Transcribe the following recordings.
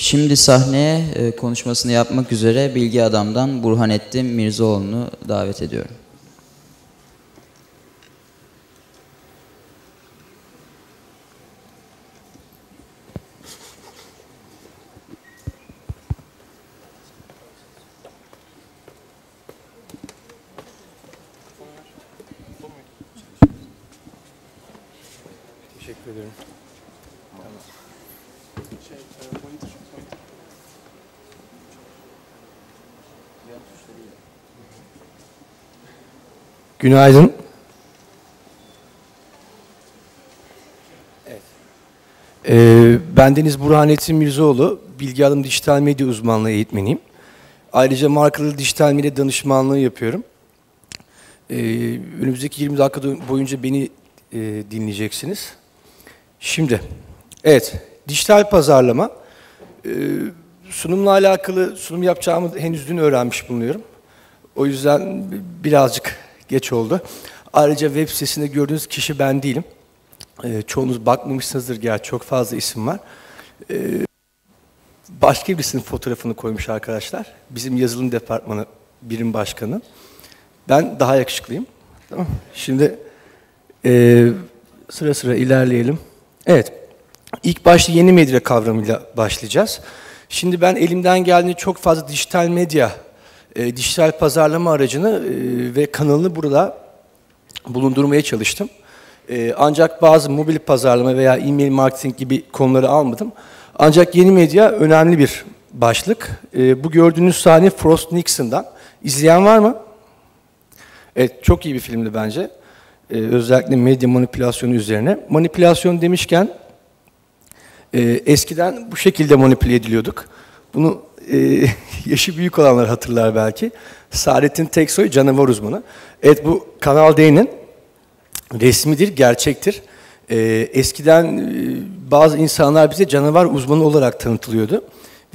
Şimdi sahneye e, konuşmasını yapmak üzere Bilgi Adam'dan Burhanettin Mirzaoğlu'nu davet ediyorum. Teşekkür ederim. Günaydın. Evet. Ee, ben Deniz Burhanettin Mirzoğlu, Bilgi Alım Dijital Medya Uzmanlığı eğitmeniyim. Ayrıca markalı dijital medya danışmanlığı yapıyorum. Ee, önümüzdeki 20 dakika boyunca beni e, dinleyeceksiniz. Şimdi, evet, dijital pazarlama. Ee, sunumla alakalı sunum yapacağımı henüz dün öğrenmiş bulunuyorum. O yüzden birazcık geç oldu. Ayrıca web sitesinde gördüğünüz kişi ben değilim. Ee, çoğunuz bakmamışsınızdır gerçi çok fazla isim var. Ee, başka birisinin fotoğrafını koymuş arkadaşlar. Bizim yazılım departmanı birim başkanı. Ben daha yakışıklıyım. Tamam. Şimdi e, sıra sıra ilerleyelim. Evet. İlk başta yeni medya kavramıyla başlayacağız. Şimdi ben elimden geldiğince çok fazla dijital medya, e, dijital pazarlama aracını e, ve kanalını burada bulundurmaya çalıştım. E, ancak bazı mobil pazarlama veya e-mail marketing gibi konuları almadım. Ancak yeni medya önemli bir başlık. E, bu gördüğünüz sahne Frost Nixon'dan. İzleyen var mı? Evet, çok iyi bir filmdi bence. Ee, özellikle medya manipülasyonu üzerine. Manipülasyon demişken, e, eskiden bu şekilde manipüle ediliyorduk. Bunu e, yaşı büyük olanlar hatırlar belki. Saadettin Teksoy canavar uzmanı. Evet bu Kanal D'nin resmidir, gerçektir. E, eskiden e, bazı insanlar bize canavar uzmanı olarak tanıtılıyordu.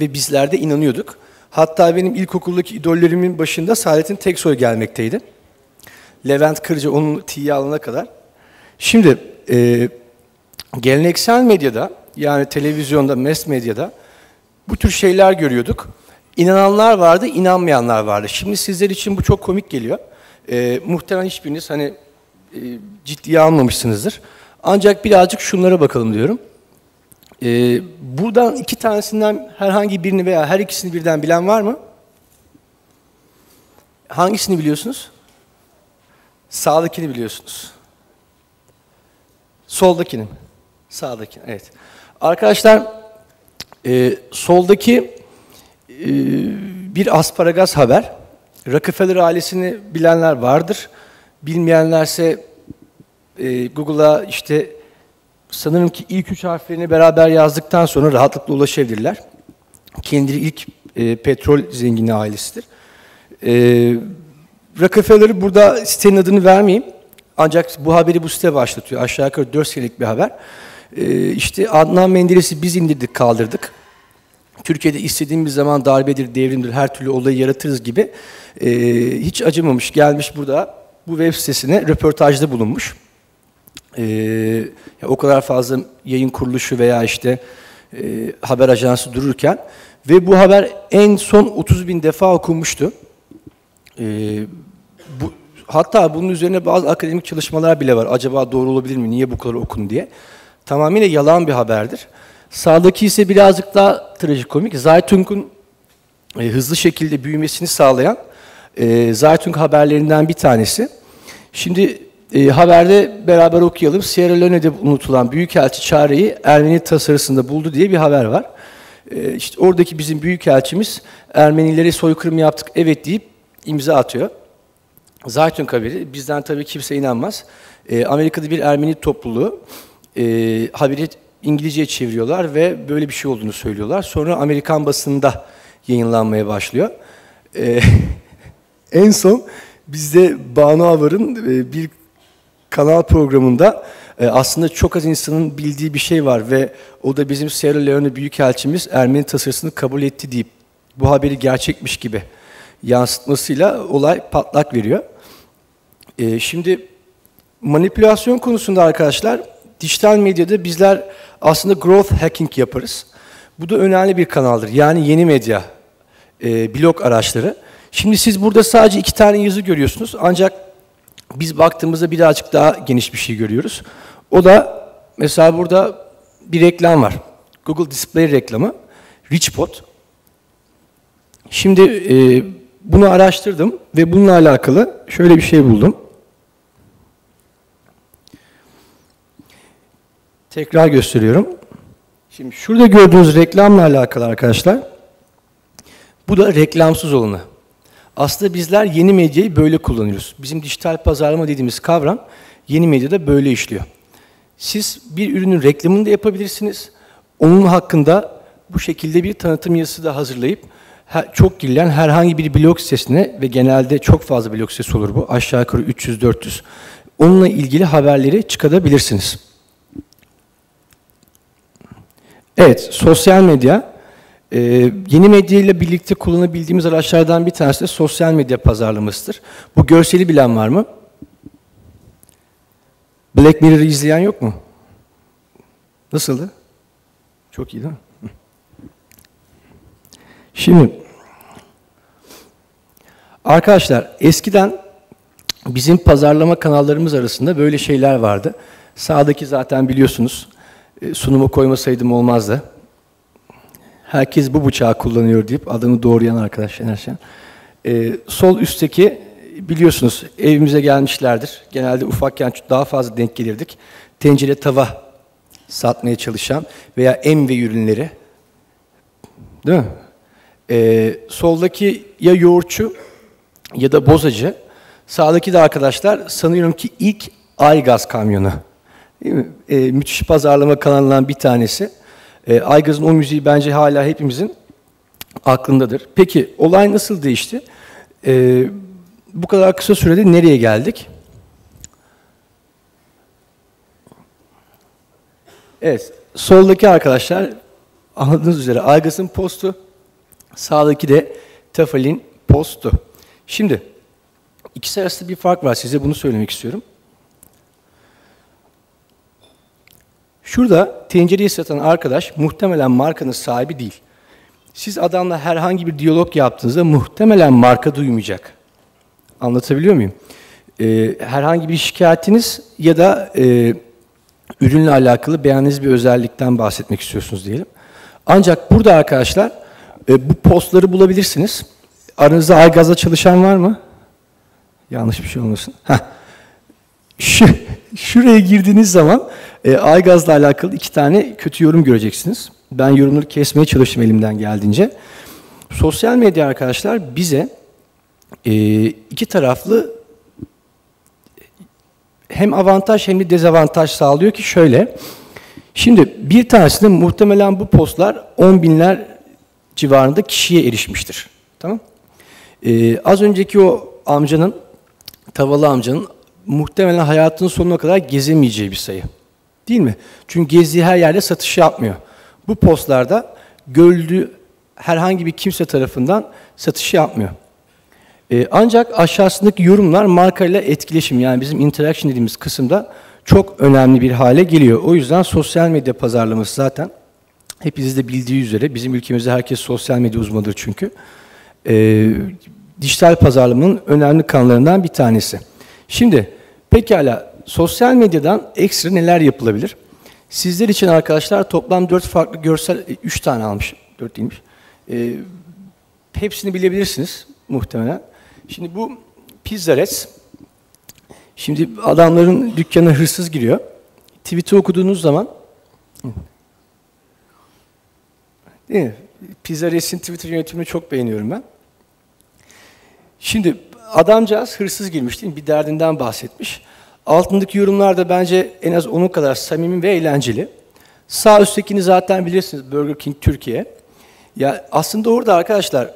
Ve bizler de inanıyorduk. Hatta benim ilkokuldaki idollerimin başında Saadettin Teksoy gelmekteydi. Levent Kırcı onun tiye alana kadar. Şimdi e, geleneksel medyada yani televizyonda, mass medyada bu tür şeyler görüyorduk. İnananlar vardı, inanmayanlar vardı. Şimdi sizler için bu çok komik geliyor. E, muhtemelen hiçbiriniz hani e, ciddiye almamışsınızdır. Ancak birazcık şunlara bakalım diyorum. E, buradan iki tanesinden herhangi birini veya her ikisini birden bilen var mı? Hangisini biliyorsunuz? Sağdakini biliyorsunuz. Soldakini mi? Sağdakini, evet. Arkadaşlar, e, soldaki e, bir asparagas haber. Rockefeller ailesini bilenler vardır. Bilmeyenlerse e, Google'a işte sanırım ki ilk üç harflerini beraber yazdıktan sonra rahatlıkla ulaşabilirler. Kendileri ilk e, petrol zengini ailesidir. E, Rockefeller'ı burada sitenin adını vermeyeyim. Ancak bu haberi bu site başlatıyor. Aşağı yukarı 4 senelik bir haber. Ee, işte Adnan Menderes'i biz indirdik, kaldırdık. Türkiye'de istediğimiz zaman darbedir, devrimdir, her türlü olayı yaratırız gibi e, hiç acımamış. Gelmiş burada bu web sitesine röportajda bulunmuş. E, o kadar fazla yayın kuruluşu veya işte e, haber ajansı dururken ve bu haber en son 30 bin defa okunmuştu. E, bu, hatta bunun üzerine bazı akademik çalışmalar bile var. Acaba doğru olabilir mi? Niye bu kadar okun diye. Tamamıyla yalan bir haberdir. Sağdaki ise birazcık daha trajikomik. Zaytung'un e, hızlı şekilde büyümesini sağlayan e, Zaytung haberlerinden bir tanesi. Şimdi e, haberde beraber okuyalım. Sierra Leone'de unutulan Büyükelçi çareyi Ermeni tasarısında buldu diye bir haber var. E, işte oradaki bizim Büyükelçimiz Ermenilere soykırım yaptık evet deyip imza atıyor. Zaytun haberi, bizden tabii kimse inanmaz. E, Amerika'da bir Ermeni topluluğu e, haberi İngilizceye çeviriyorlar ve böyle bir şey olduğunu söylüyorlar. Sonra Amerikan basında yayınlanmaya başlıyor. E, en son bizde Banu Avar'ın e, bir kanal programında e, aslında çok az insanın bildiği bir şey var ve o da bizim Sierra Leone Büyükelçimiz Ermeni tasarısını kabul etti deyip bu haberi gerçekmiş gibi yansıtmasıyla olay patlak veriyor. E, şimdi manipülasyon konusunda arkadaşlar dijital medyada bizler aslında growth hacking yaparız. Bu da önemli bir kanaldır. Yani yeni medya, e, blog araçları. Şimdi siz burada sadece iki tane yazı görüyorsunuz. Ancak biz baktığımızda birazcık daha geniş bir şey görüyoruz. O da mesela burada bir reklam var. Google Display reklamı. Richpot. Şimdi e, bunu araştırdım ve bununla alakalı şöyle bir şey buldum. Tekrar gösteriyorum. Şimdi şurada gördüğünüz reklamla alakalı arkadaşlar. Bu da reklamsız olanı. Aslında bizler yeni medyayı böyle kullanıyoruz. Bizim dijital pazarlama dediğimiz kavram yeni medyada böyle işliyor. Siz bir ürünün reklamını da yapabilirsiniz. Onun hakkında bu şekilde bir tanıtım yazısı da hazırlayıp çok girilen herhangi bir blog sitesine ve genelde çok fazla blog sitesi olur bu. Aşağı yukarı 300-400. Onunla ilgili haberleri çıkarabilirsiniz. Evet, sosyal medya. Ee, yeni medya ile birlikte kullanabildiğimiz araçlardan bir tanesi de sosyal medya pazarlamasıdır. Bu görseli bilen var mı? Black Mirror'ı izleyen yok mu? Nasıldı? Çok iyi değil mi? Şimdi arkadaşlar eskiden bizim pazarlama kanallarımız arasında böyle şeyler vardı. Sağdaki zaten biliyorsunuz sunumu koymasaydım olmazdı. Herkes bu bıçağı kullanıyor deyip adını doğrayan arkadaş Şener Şen. Ee, sol üstteki biliyorsunuz evimize gelmişlerdir. Genelde ufakken daha fazla denk gelirdik. Tencere tava satmaya çalışan veya em ve ürünleri. Değil mi? Ee, soldaki ya yoğurtçu ya da bozacı. Sağdaki de arkadaşlar sanıyorum ki ilk Aygaz kamyonu. Ee, müthiş pazarlama kanalından bir tanesi. Ee, Aygaz'ın o müziği bence hala hepimizin aklındadır. Peki olay nasıl değişti? Ee, bu kadar kısa sürede nereye geldik? Evet, soldaki arkadaşlar anladığınız üzere Aygaz'ın postu, sağdaki de Tefal'in postu. Şimdi ikisi arasında bir fark var. Size bunu söylemek istiyorum. Şurada tencereyi satan arkadaş muhtemelen markanın sahibi değil. Siz adamla herhangi bir diyalog yaptığınızda muhtemelen marka duymayacak. Anlatabiliyor muyum? Ee, herhangi bir şikayetiniz ya da e, ürünle alakalı beğendiğiniz bir özellikten bahsetmek istiyorsunuz diyelim. Ancak burada arkadaşlar e, bu postları bulabilirsiniz. Aranızda Aygaz'da çalışan var mı? Yanlış bir şey olmasın. Heh. Şu, şuraya girdiğiniz zaman e, Aygaz'la alakalı iki tane kötü yorum göreceksiniz. Ben yorumları kesmeye çalıştım elimden geldiğince. Sosyal medya arkadaşlar bize e, iki taraflı hem avantaj hem de dezavantaj sağlıyor ki şöyle. Şimdi bir tanesinde muhtemelen bu postlar 10 binler civarında kişiye erişmiştir. Tamam? Ee, az önceki o amcanın, tavalı amcanın muhtemelen hayatının sonuna kadar gezemeyeceği bir sayı. Değil mi? Çünkü gezdiği her yerde satış yapmıyor. Bu postlarda görüldüğü herhangi bir kimse tarafından satış yapmıyor. Ee, ancak aşağısındaki yorumlar markayla etkileşim yani bizim interaction dediğimiz kısımda çok önemli bir hale geliyor. O yüzden sosyal medya pazarlaması zaten hepiniz de bildiği üzere bizim ülkemizde herkes sosyal medya uzmanıdır çünkü. Ee, dijital pazarlamanın önemli kanallarından bir tanesi. Şimdi pekala sosyal medyadan ekstra neler yapılabilir? Sizler için arkadaşlar toplam 4 farklı görsel, 3 tane almış, 4 değilmiş. Ee, hepsini bilebilirsiniz muhtemelen. Şimdi bu Pizzarets, şimdi adamların dükkanına hırsız giriyor. Tweet'i okuduğunuz zaman, değil mi? Twitter yönetimini çok beğeniyorum ben. Şimdi adamcağız hırsız girmiş değil mi? Bir derdinden bahsetmiş. Altındaki yorumlar da bence en az onun kadar samimi ve eğlenceli. Sağ üsttekini zaten bilirsiniz Burger King Türkiye. Ya aslında orada arkadaşlar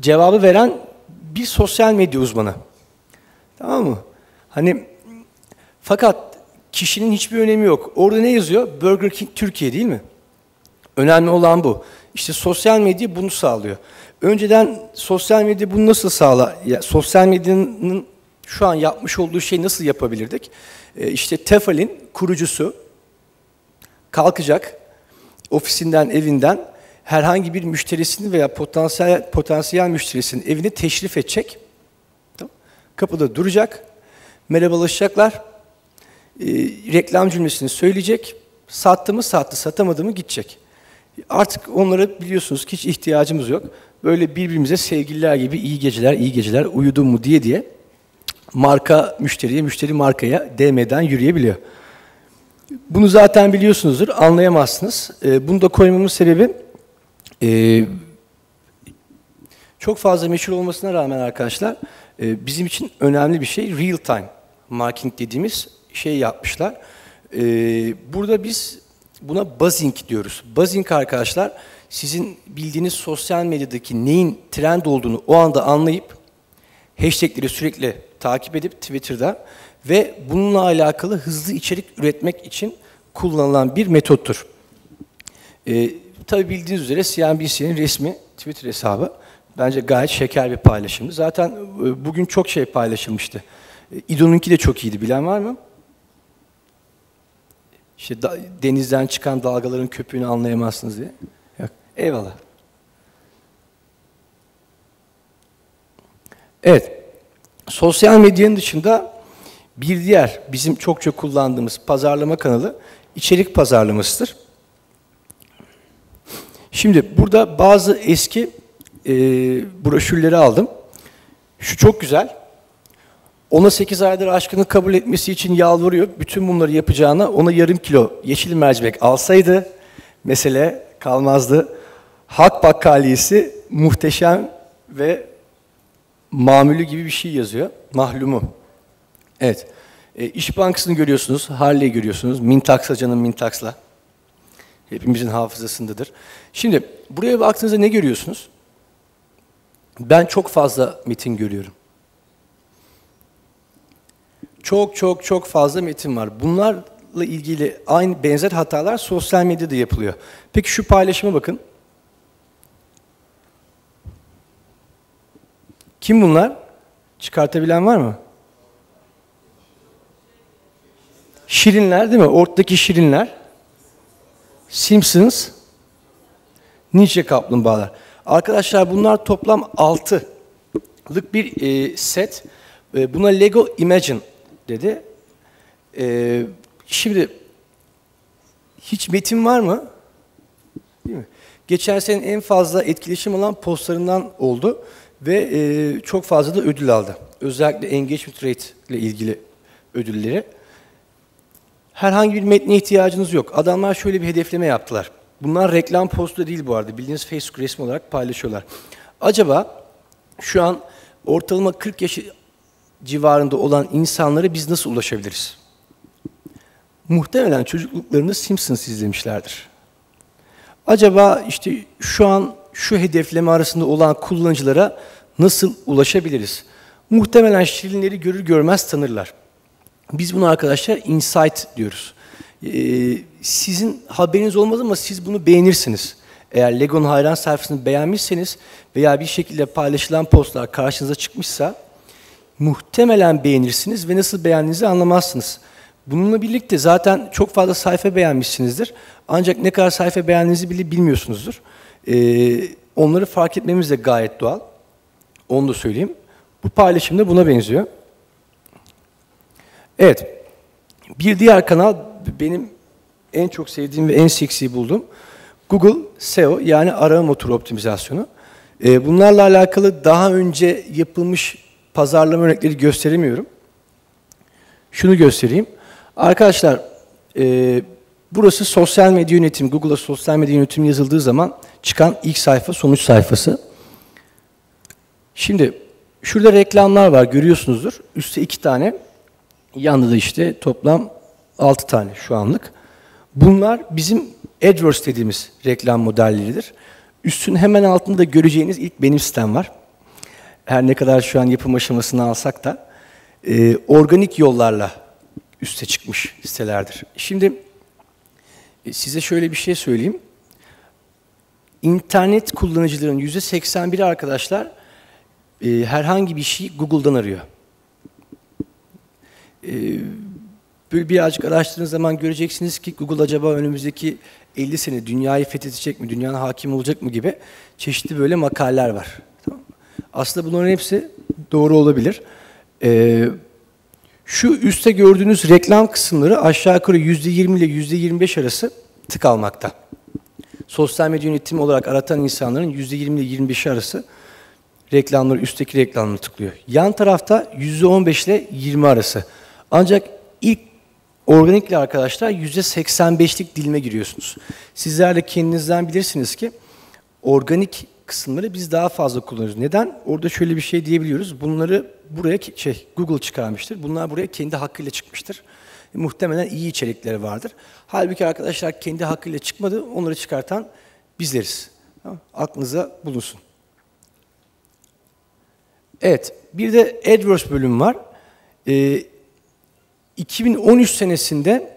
cevabı veren bir sosyal medya uzmanı. Tamam mı? Hani fakat kişinin hiçbir önemi yok. Orada ne yazıyor? Burger King Türkiye değil mi? Önemli olan bu. İşte sosyal medya bunu sağlıyor. Önceden sosyal medya bunu nasıl sağlar? Ya, sosyal medyanın şu an yapmış olduğu şey nasıl yapabilirdik? Ee, işte Tefal'in kurucusu kalkacak ofisinden, evinden herhangi bir müşterisini veya potansiyel potansiyel müşterisinin evini teşrif edecek. Kapıda duracak. Merhabalaşacaklar. E, reklam cümlesini söyleyecek. Sattı mı sattı, satamadı mı gidecek. Artık onlara biliyorsunuz ki hiç ihtiyacımız yok. Böyle birbirimize sevgililer gibi iyi geceler, iyi geceler, uyudun mu diye diye marka müşteriye, müşteri markaya değmeden yürüyebiliyor. Bunu zaten biliyorsunuzdur, anlayamazsınız. E, bunu da koymamın sebebi e, çok fazla meşhur olmasına rağmen arkadaşlar e, bizim için önemli bir şey real time marketing dediğimiz şey yapmışlar. E, burada biz buna buzzing diyoruz. Buzzing arkadaşlar sizin bildiğiniz sosyal medyadaki neyin trend olduğunu o anda anlayıp hashtagleri sürekli takip edip Twitter'da ve bununla alakalı hızlı içerik üretmek için kullanılan bir metottur. Ee, tabii bildiğiniz üzere CNBC'nin resmi Twitter hesabı bence gayet şeker bir paylaşımdı. Zaten e, bugün çok şey paylaşılmıştı. E, İdo'nunki de çok iyiydi. Bilen var mı? İşte da, denizden çıkan dalgaların köpüğünü anlayamazsınız diye. Eyvallah. Evet. Sosyal medyanın dışında bir diğer bizim çok çok kullandığımız pazarlama kanalı içerik pazarlamasıdır. Şimdi burada bazı eski e, broşürleri aldım. Şu çok güzel. Ona 8 aydır aşkını kabul etmesi için yalvarıyor. Bütün bunları yapacağına ona yarım kilo yeşil mercimek alsaydı mesele kalmazdı. Halk bakkaliyesi muhteşem ve mamülü gibi bir şey yazıyor. Mahlumu. Evet. E, İş Bankası'nı görüyorsunuz, Harley'i görüyorsunuz. Mintax'la canım Mintax'la. Hepimizin hafızasındadır. Şimdi buraya baktığınızda ne görüyorsunuz? Ben çok fazla metin görüyorum. Çok çok çok fazla metin var. Bunlarla ilgili aynı benzer hatalar sosyal medyada yapılıyor. Peki şu paylaşıma bakın. Kim bunlar? Çıkartabilen var mı? Şirinler değil mi? Ortadaki şirinler. Simpsons. Ninja kaplumbağalar. Arkadaşlar bunlar toplam 6'lık bir e, set. E, buna Lego Imagine dedi. E, şimdi hiç metin var mı? Değil mi? Geçen sene en fazla etkileşim alan postlarından oldu ve e, çok fazla da ödül aldı. Özellikle engagement rate ile ilgili ödülleri. Herhangi bir metne ihtiyacınız yok. Adamlar şöyle bir hedefleme yaptılar. Bunlar reklam postu değil bu arada. Bildiğiniz Facebook resmi olarak paylaşıyorlar. Acaba şu an ortalama 40 yaş civarında olan insanlara biz nasıl ulaşabiliriz? Muhtemelen çocukluklarını Simpsons izlemişlerdir. Acaba işte şu an şu hedefleme arasında olan kullanıcılara nasıl ulaşabiliriz? Muhtemelen şirinleri görür görmez tanırlar. Biz bunu arkadaşlar insight diyoruz. Ee, sizin haberiniz olmaz ama siz bunu beğenirsiniz. Eğer Lego'nun hayran sayfasını beğenmişseniz veya bir şekilde paylaşılan postlar karşınıza çıkmışsa muhtemelen beğenirsiniz ve nasıl beğendiğinizi anlamazsınız. Bununla birlikte zaten çok fazla sayfa beğenmişsinizdir. Ancak ne kadar sayfa beğendiğinizi bile bilmiyorsunuzdur. Ee, onları fark etmemiz de gayet doğal. Onu da söyleyeyim. Bu paylaşım da buna benziyor. Evet. Bir diğer kanal benim en çok sevdiğim ve en seksi bulduğum Google SEO yani arama motoru optimizasyonu. Ee, bunlarla alakalı daha önce yapılmış pazarlama örnekleri gösteremiyorum. Şunu göstereyim. Arkadaşlar e, burası sosyal medya yönetimi. Google'a sosyal medya yönetimi yazıldığı zaman çıkan ilk sayfa sonuç sayfası. Şimdi şurada reklamlar var görüyorsunuzdur. Üstte iki tane. Yanında da işte toplam altı tane şu anlık. Bunlar bizim AdWords dediğimiz reklam modelleridir. Üstün hemen altında göreceğiniz ilk benim sitem var. Her ne kadar şu an yapım aşamasını alsak da e, organik yollarla üste çıkmış sitelerdir. Şimdi size şöyle bir şey söyleyeyim. İnternet kullanıcıların %81'i arkadaşlar e, herhangi bir şeyi Google'dan arıyor. E, böyle birazcık araştırdığınız zaman göreceksiniz ki Google acaba önümüzdeki 50 sene dünyayı fethedecek mi, dünyanın hakim olacak mı gibi çeşitli böyle makaleler var. Tamam? Aslında bunların hepsi doğru olabilir. Ee, şu üstte gördüğünüz reklam kısımları aşağı yukarı %20 ile %25 arası tık almakta. Sosyal medya yönetimi olarak aratan insanların %20 ile 25 arası reklamları, üstteki reklamları tıklıyor. Yan tarafta %15 ile 20 arası. Ancak ilk organikle arkadaşlar %85'lik dilime giriyorsunuz. Sizler de kendinizden bilirsiniz ki organik kısımları biz daha fazla kullanıyoruz. Neden? Orada şöyle bir şey diyebiliyoruz. Bunları buraya şey Google çıkarmıştır. Bunlar buraya kendi hakkıyla çıkmıştır. E, muhtemelen iyi içerikleri vardır. Halbuki arkadaşlar kendi hakkıyla çıkmadı. Onları çıkartan bizleriz. Tamam? Aklınıza bulunsun. Evet, bir de AdWords bölüm var. Ee, 2013 senesinde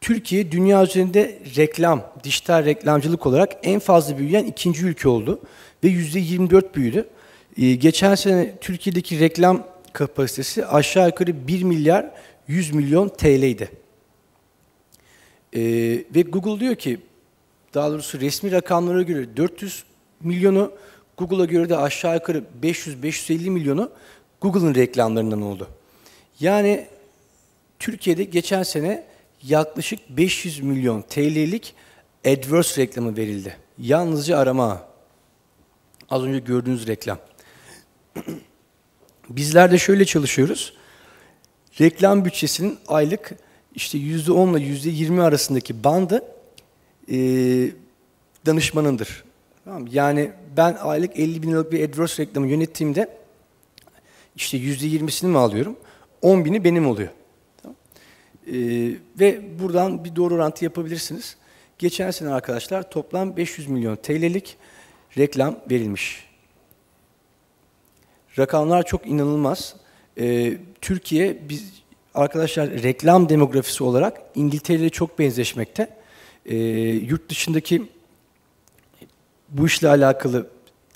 Türkiye dünya üzerinde reklam, dijital reklamcılık olarak en fazla büyüyen ikinci ülke oldu ve %24 büyüdü. Ee, geçen sene Türkiye'deki reklam kapasitesi aşağı yukarı 1 milyar 100 milyon TL'ydi. Ee, ve Google diyor ki, daha doğrusu resmi rakamlara göre 400 milyonu, Google'a göre de aşağı yukarı 500-550 milyonu Google'ın reklamlarından oldu. Yani Türkiye'de geçen sene yaklaşık 500 milyon TL'lik AdWords reklamı verildi. Yalnızca arama. Az önce gördüğünüz reklam. Bizler de şöyle çalışıyoruz. Reklam bütçesinin aylık işte %10 ile %20 arasındaki bandı e, danışmanındır. Tamam Yani ben aylık 50 bin liralık bir AdWords reklamı yönettiğimde işte %20'sini mi alıyorum? 10 bini benim oluyor. Tamam. Ee, ve buradan bir doğru orantı yapabilirsiniz. Geçen sene arkadaşlar toplam 500 milyon TL'lik reklam verilmiş. Rakamlar çok inanılmaz. Ee, Türkiye biz arkadaşlar reklam demografisi olarak İngiltere ile çok benzeşmekte. Ee, yurt dışındaki bu işle alakalı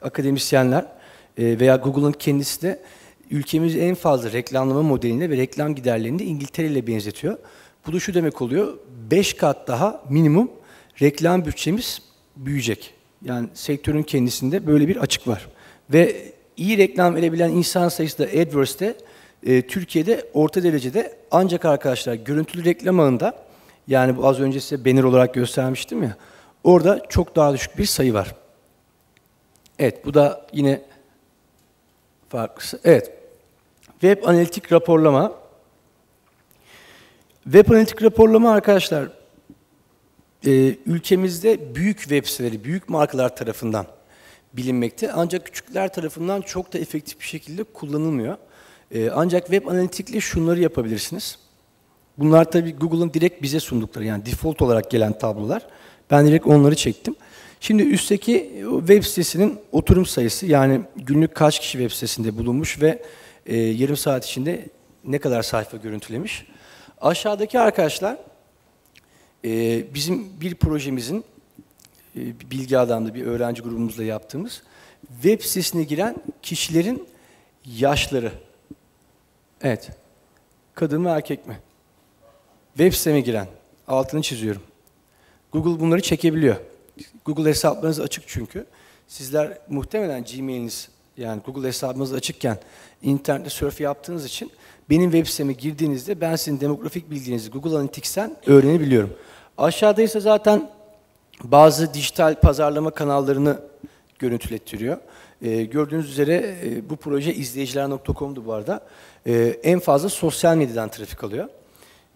akademisyenler e, veya Google'ın kendisi de ülkemiz en fazla reklamlama modeline ve reklam giderlerini İngiltere ile benzetiyor. Bu da şu demek oluyor, 5 kat daha minimum reklam bütçemiz büyüyecek. Yani sektörün kendisinde böyle bir açık var. Ve iyi reklam verebilen insan sayısı da AdWords'te e, Türkiye'de orta derecede ancak arkadaşlar görüntülü reklam ağında yani bu az önce size banner olarak göstermiştim ya orada çok daha düşük bir sayı var. Evet bu da yine farklısı. Evet. Web analitik raporlama. Web analitik raporlama arkadaşlar e, ülkemizde büyük web siteleri, büyük markalar tarafından bilinmekte. Ancak küçükler tarafından çok da efektif bir şekilde kullanılmıyor. E, ancak web analitikle şunları yapabilirsiniz. Bunlar tabii Google'ın direkt bize sundukları yani default olarak gelen tablolar. Ben direkt onları çektim. Şimdi üstteki web sitesinin oturum sayısı yani günlük kaç kişi web sitesinde bulunmuş ve e, yarım saat içinde ne kadar sayfa görüntülemiş. Aşağıdaki arkadaşlar e, bizim bir projemizin bilgi adamda bir öğrenci grubumuzla yaptığımız web sitesine giren kişilerin yaşları. Evet. Kadın mı erkek mi? Web siteme giren. Altını çiziyorum. Google bunları çekebiliyor. Google hesaplarınız açık çünkü. Sizler muhtemelen Gmail'iniz yani Google hesabınız açıkken internette surf yaptığınız için benim web siteme girdiğinizde ben sizin demografik bilginizi Google Analytics'ten öğrenebiliyorum. Aşağıda ise zaten bazı dijital pazarlama kanallarını görüntülettiriyor. Ee, gördüğünüz üzere e, bu proje izleyiciler.com'du bu arada. Ee, en fazla sosyal medyadan trafik alıyor.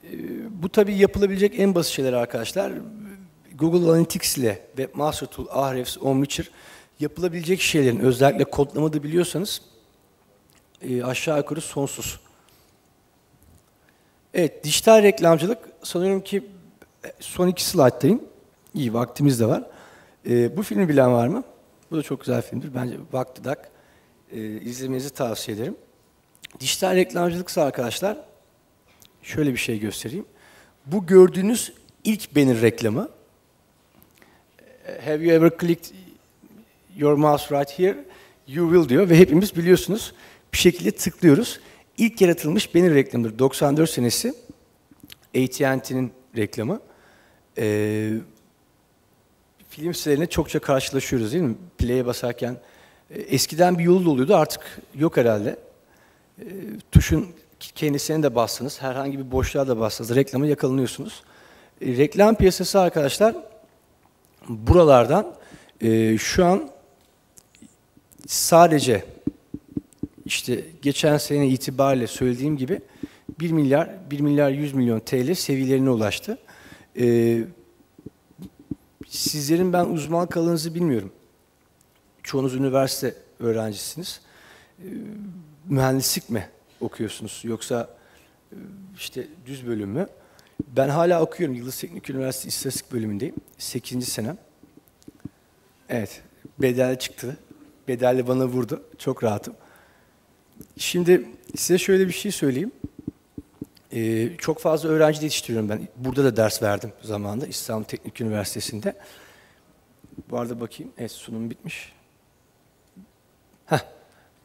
Ee, bu tabii yapılabilecek en basit şeyler arkadaşlar. Google Analytics ile Webmaster Tool, Ahrefs, OnWitcher yapılabilecek şeylerin özellikle kodlamada biliyorsanız e, aşağı yukarı sonsuz. Evet, dijital reklamcılık sanıyorum ki e, son iki slayttayım. İyi, vaktimiz de var. E, bu filmi bilen var mı? Bu da çok güzel filmdir. Bence Vakti Dak. E, izlemenizi tavsiye ederim. Dijital reklamcılıksa arkadaşlar şöyle bir şey göstereyim. Bu gördüğünüz ilk banner reklamı. Have you ever clicked your mouse right here? You will diyor ve hepimiz biliyorsunuz bir şekilde tıklıyoruz. İlk yaratılmış banner reklamıdır. 94 senesi AT&T'nin reklamı. Ee, film sitelerinde çokça karşılaşıyoruz değil mi? Play'e basarken. E, eskiden bir yolu da oluyordu artık yok herhalde. E, tuşun kendisine de bastınız, herhangi bir boşluğa da bastınız, reklamı yakalanıyorsunuz. E, reklam piyasası arkadaşlar buralardan e, şu an sadece işte geçen sene itibariyle söylediğim gibi 1 milyar 1 milyar 100 milyon TL seviyelerine ulaştı. Ee, sizlerin ben uzmanlık alanınızı bilmiyorum. Çoğunuz üniversite öğrencisiniz. Ee, mühendislik mi okuyorsunuz yoksa e, işte düz bölüm mü? Ben hala okuyorum. Yıldız Teknik Üniversitesi İstatistik bölümündeyim. 8. senem. Evet, bedel çıktı. Bedelli bana vurdu. Çok rahatım. Şimdi size şöyle bir şey söyleyeyim. Ee, çok fazla öğrenci yetiştiriyorum ben. Burada da ders verdim zamanında İstanbul Teknik Üniversitesi'nde. Bu arada bakayım. Evet sunum bitmiş. Heh,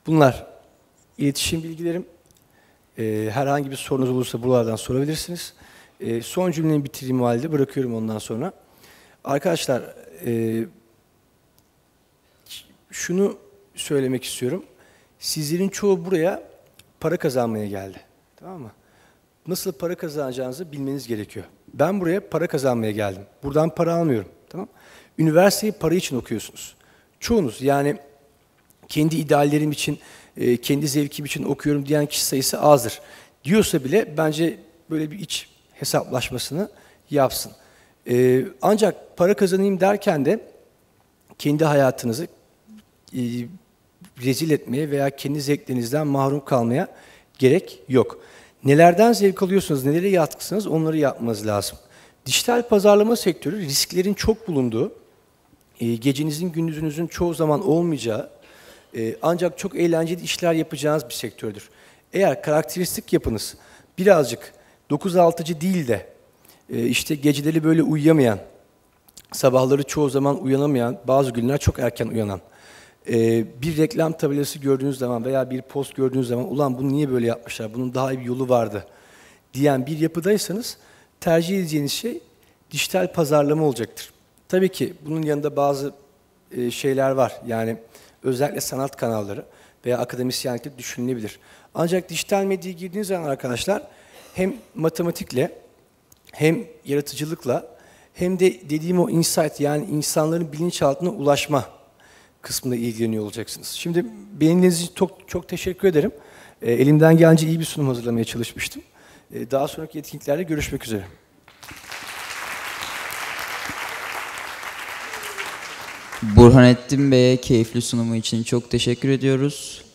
bunlar iletişim bilgilerim. Ee, herhangi bir sorunuz olursa buralardan sorabilirsiniz. Ee, son cümlemi bitireyim o halde. Bırakıyorum ondan sonra. Arkadaşlar e, şunu söylemek istiyorum. Sizlerin çoğu buraya para kazanmaya geldi. Tamam mı? Nasıl para kazanacağınızı bilmeniz gerekiyor. Ben buraya para kazanmaya geldim. Buradan para almıyorum. Tamam? Üniversiteyi para için okuyorsunuz. Çoğunuz yani kendi ideallerim için, e, kendi zevkim için okuyorum diyen kişi sayısı azdır. Diyorsa bile bence böyle bir iç hesaplaşmasını yapsın. E, ancak para kazanayım derken de kendi hayatınızı e, rezil etmeye veya kendi zevklerinizden mahrum kalmaya gerek yok. Nelerden zevk alıyorsunuz, nelere yatkısınız onları yapmanız lazım. Dijital pazarlama sektörü risklerin çok bulunduğu, e, gecenizin gündüzünüzün çoğu zaman olmayacağı, e, ancak çok eğlenceli işler yapacağınız bir sektördür. Eğer karakteristik yapınız birazcık 9-6'cı değil de e, işte geceleri böyle uyuyamayan, sabahları çoğu zaman uyanamayan, bazı günler çok erken uyanan, e, bir reklam tabelası gördüğünüz zaman veya bir post gördüğünüz zaman ulan bunu niye böyle yapmışlar, bunun daha iyi bir yolu vardı diyen bir yapıdaysanız tercih edeceğiniz şey dijital pazarlama olacaktır. Tabii ki bunun yanında bazı e, şeyler var. Yani özellikle sanat kanalları veya akademisyenlikte düşünülebilir. Ancak dijital medyaya girdiğiniz zaman arkadaşlar hem matematikle hem yaratıcılıkla hem de dediğim o insight yani insanların bilinçaltına ulaşma kısmında ilgileniyor olacaksınız. Şimdi beğendiğiniz için çok, çok teşekkür ederim. E, elimden gelince iyi bir sunum hazırlamaya çalışmıştım. E, daha sonraki etkinliklerde görüşmek üzere. Burhanettin Bey'e keyifli sunumu için çok teşekkür ediyoruz.